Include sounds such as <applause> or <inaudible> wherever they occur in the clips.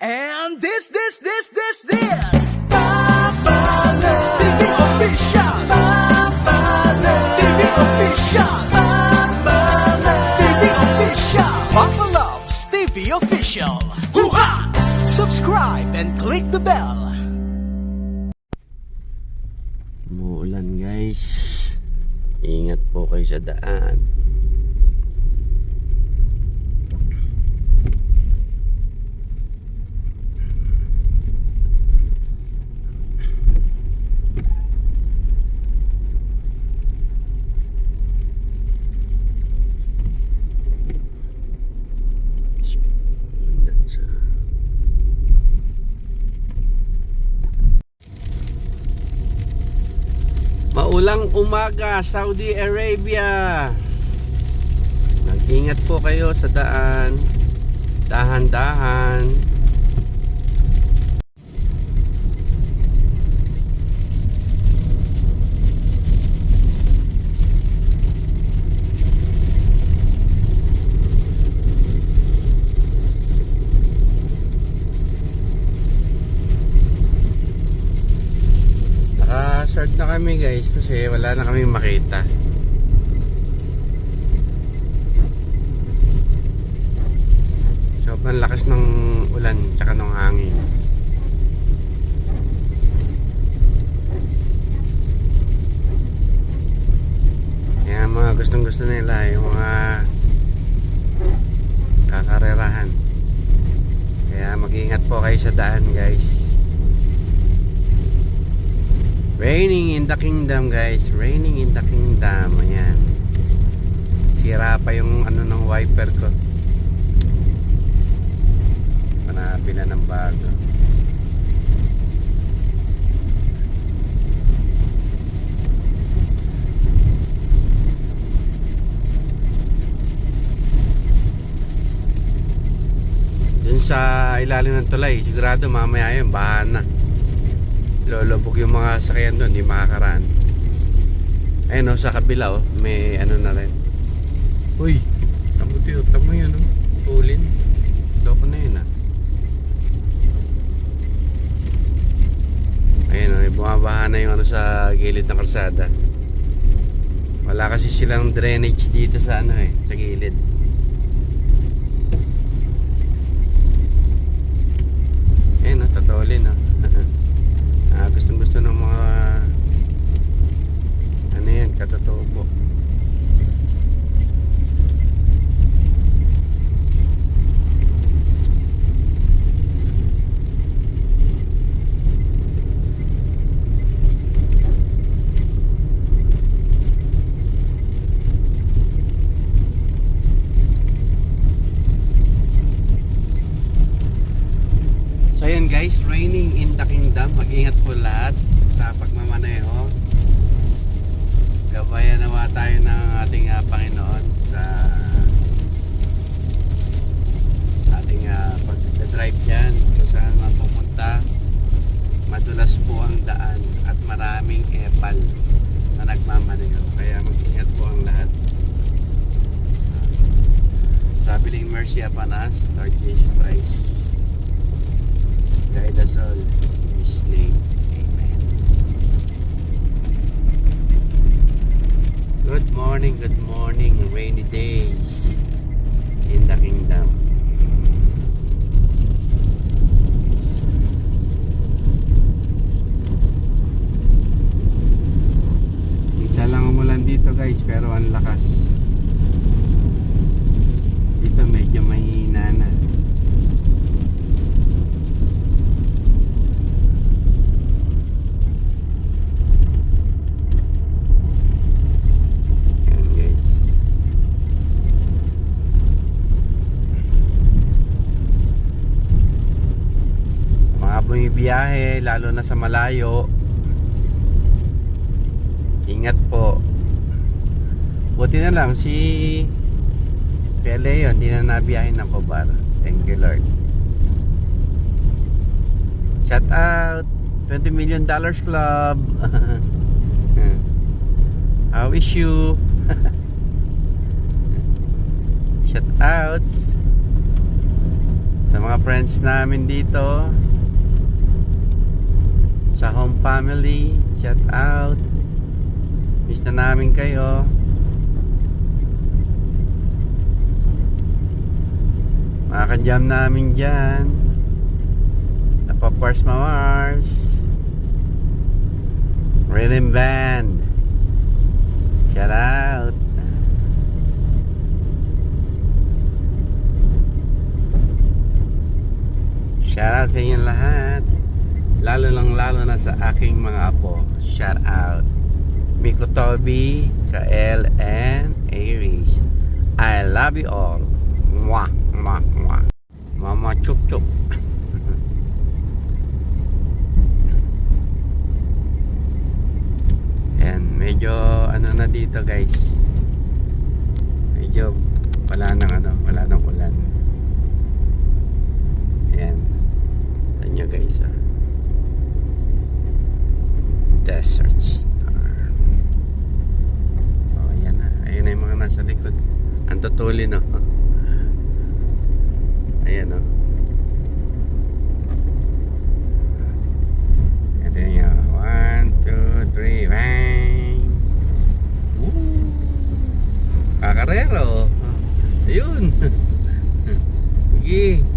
And this, this, this, this, this. Papalan TV Official. Papalan TV Official. Papalan TV Official. Papa Loves TV Official. Hoo-ha! Subscribe and click the bell. Umuulan guys. Ingat po kayo sa daan. Maulang umaga, Saudi Arabia. Mag-ingat po kayo sa daan. Dahan-dahan. Naka-short na kami guys kasi wala na kami makita. Sobrang lakas ng ulan tsaka ng hangin. Kaya mga gustong gusto nila yung mga kakarerahan. Kaya mag-ingat po kayo sa daan guys. Raining in the kingdom guys. Raining in the kingdom. Ayan. Sira pa yung ano ng wiper ko. Panabi na ng bago. Dun sa ilalim ng tulay Sigurado mamaya yun Bahan na lolobog yung mga sakyan doon, hindi makakaraan. Ayun o, sa kabila o, may ano na rin. Uy, tamo tiyo, tamo yun o, tulin. Loko na yun ah. Ayun o, bumabaha na yung ano sa gilid ng kalsada. Wala kasi silang drainage dito sa ano eh, sa gilid. Ayun o, tatolin o. Ah, gustong gusto ng mga ano yan, katotoo po. So ayan guys, raining in the kingdom. Mag-ingat po lahat sa pagmamaneho. Gabayan nawa tayo ng ating ah, Panginoon sa ating uh, pag-drive dyan kung saan man pupunta. Madulas po ang daan at maraming epal na nagmamaneho. Kaya mag-ingat po ang lahat. Uh, traveling mercy upon us, Lord Jesus Christ. Guide us all in His name. Amen. Good morning, good morning. Rainy days in the kingdom. Isa lang umulan dito guys pero ang lakas. Dito medyo mahina na. Ayan guys. Mga bumibiyahe, lalo na sa malayo. Ingat po. Buti na lang si Pele hindi na nabiyahe ng Cobar. Thank you Lord. Shout out 20 million dollars club. <laughs> I wish you <laughs> Shout outs Sa mga friends namin dito, sa home family, shout out. Miss na namin kayo. Mga ka-jam namin dyan. Napapars Mawars. Rhythm Band. Shout out. Shout out sa inyong lahat. Lalo lang lalo na sa aking mga apo. Shout out. Miko Toby, Kael, and Aries. I love you all. Mwah, mwah, mwah. Mama chup chup. <laughs> Yan, medyo ano na dito guys. Medyo wala nang ano, wala nang ulan. lagi.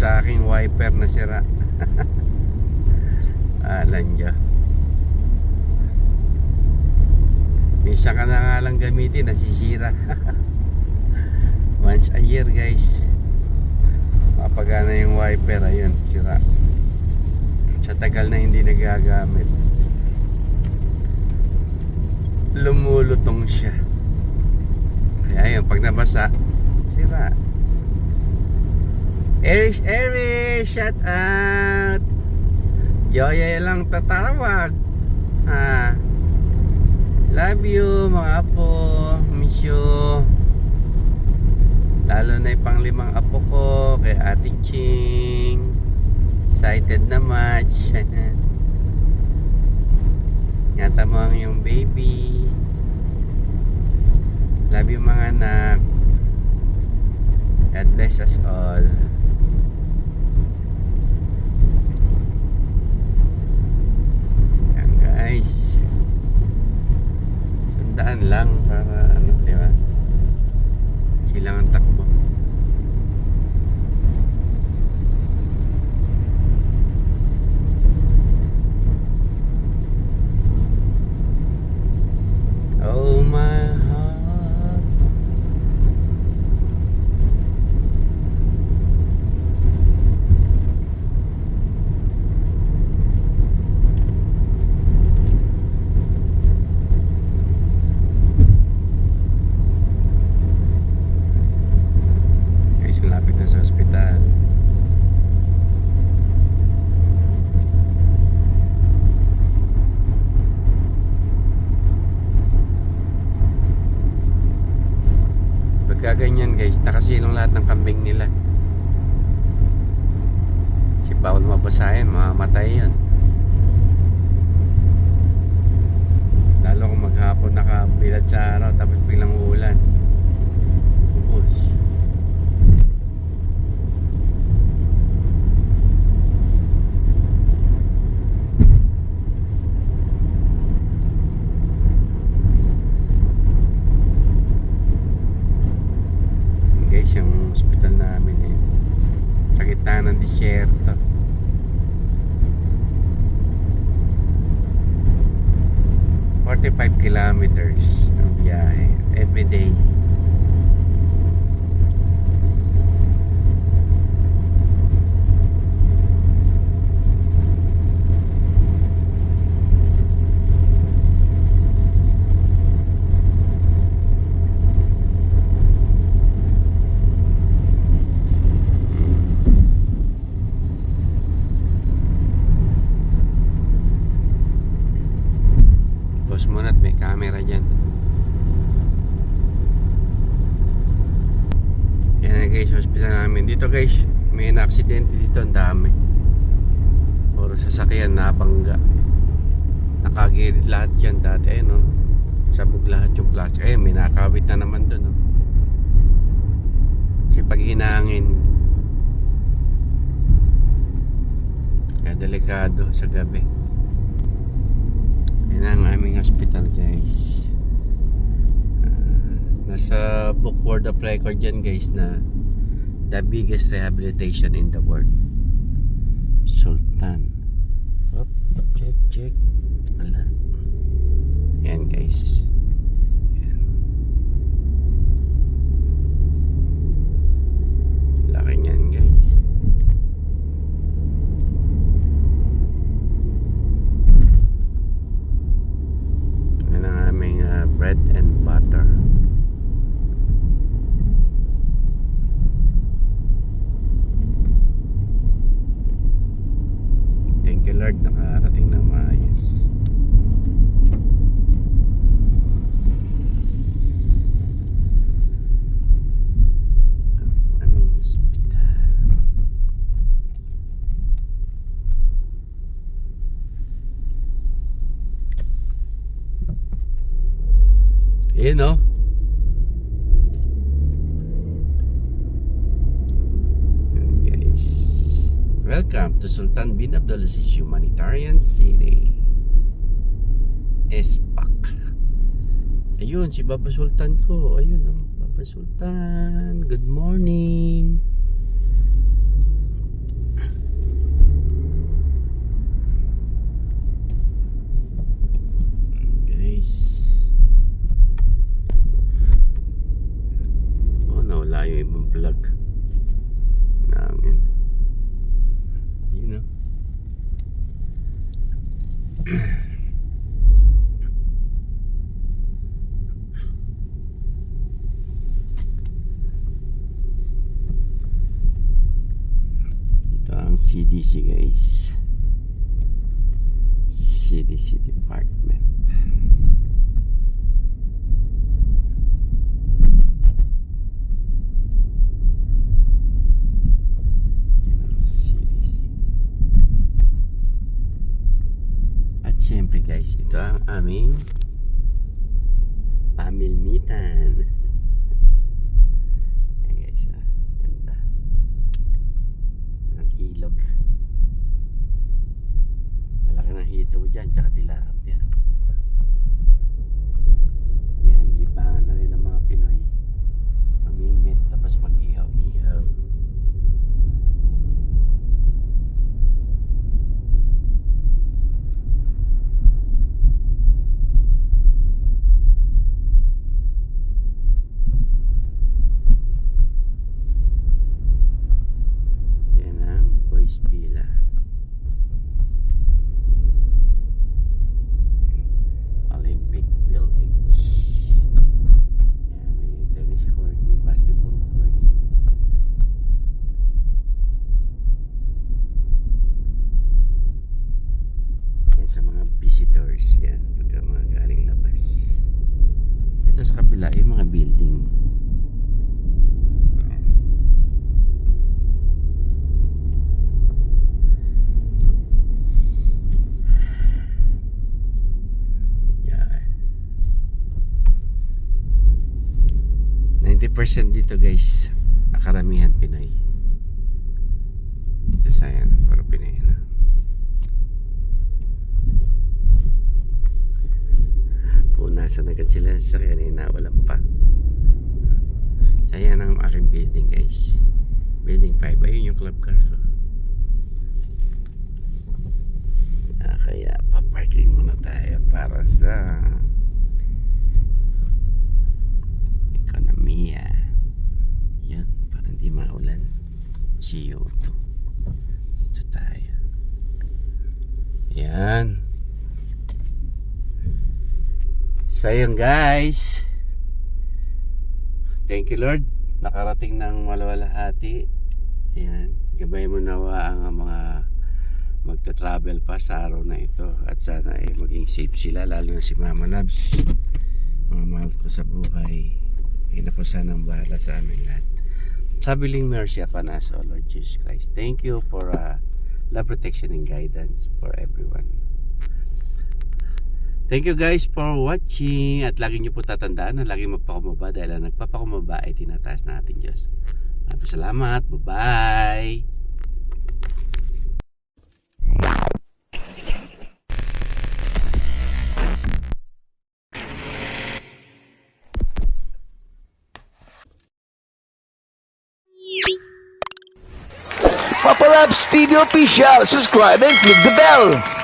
Sa aking wiper na sira. <laughs> Alan niya. Minsan ka na nga lang gamitin, nasisira. <laughs> Once a year guys. Mapagana yung wiper, ayun, sira. Sa tagal na hindi nagagamit. Lumulutong siya. Kaya yun, pag nabasa, sira. Erish, Erish, shout out. Yoya lang tatawag. Ah. Love you, mga apo. Miss you. Lalo na yung panglimang apo ko, kay Ate Ching. Excited na much. <laughs> Ngata mo ang yung baby. Love you mga anak. God bless us all. Yan guys. Sandaan lang para ano, di ba? Kailangan takbo. Oh my heart Guys, malapit na sa ospital. Pagka ganyan guys, nakasilong lahat ng kambing nila. Si bawal mabasahin, mamamatay yun. Lalo kung maghapon nakabilad sa araw tapos biglang uulan. Ubus. guys yung hospital namin eh. Sa gitna ng disyerto. Forty-five kilometers ang biyahe. Every day. hospital namin. Dito guys, may na-aksidente dito ang dami. Puro sasakyan nabangga. Nakagirid lahat yan dati. Ayun no. Sabog lahat yung plastic. Ayun, may nakawit na naman doon. No? Kasi pag hinangin, kaya delikado sa gabi. Yan ang aming hospital guys. Ah, nasa book world of record yan guys na the biggest rehabilitation in the world. Sultan. Op, check, check. Wala. Yan guys. Yan. Laki niyan guys. Yan ang aming ah, bread and butter. Thank you Lord, nakarating na maayos. Ang aming ospital. Ayun no? Yan, guys. Welcome to Sultan bin Abdulaziz Humanitarian City. Espak. Ayun, si Baba Sultan ko. Ayun, oh. Baba Sultan. Good morning. Guys. Oh, nawala yung ibang vlog namin. You know. Ito ang CDC guys. CDC Department. At syempre guys, ito ang aming pamilmitan. Ayan guys, ah, ganda. Yan ang ilog. Malaki ng hito dyan, tsaka tilapia. Yan, di ba na rin ng mga Pinoy. Mamimit, tapos mag-ihaw-ihaw. Yan ang Boys Villa. Olympic Village. Yan, may tennis court, may basketball court. Yan sa mga visitors, yan, pagka mga galing labas. Ito sa kabila, yung mga building. Yan. Yan. 90% dito guys, karamihan Pinoy. Dito sa yan, para Pinoy na. Punasan agad sila sa kanina, walang pa. Ayan ang aking building guys. Building 5, ayun yung club car ko. Ah, kaya paparking muna tayo para sa ekonomiya. Yan, hindi maulan. CO2. Dito tayo. Yan. So yun guys. Thank you Lord. Nakarating ng malawalhati. Ayan. Gabay mo nawa ang mga magta-travel pa sa araw na ito. At sana ay maging safe sila. Lalo na si Mama Labs. Mga mahal ko sa buhay. Ay na po sana ang bahala sa amin lahat. Sabiling mercy upon us, O Lord Jesus Christ. Thank you for uh, love, protection, and guidance for everyone. Thank you guys for watching at lagi niyo po tatandaan na lagi magpakumaba dahil ang nagpapakumaba ay tinataas na ating Diyos. Maraming salamat. Bye-bye. Labs TV official. Subscribe and click the bell.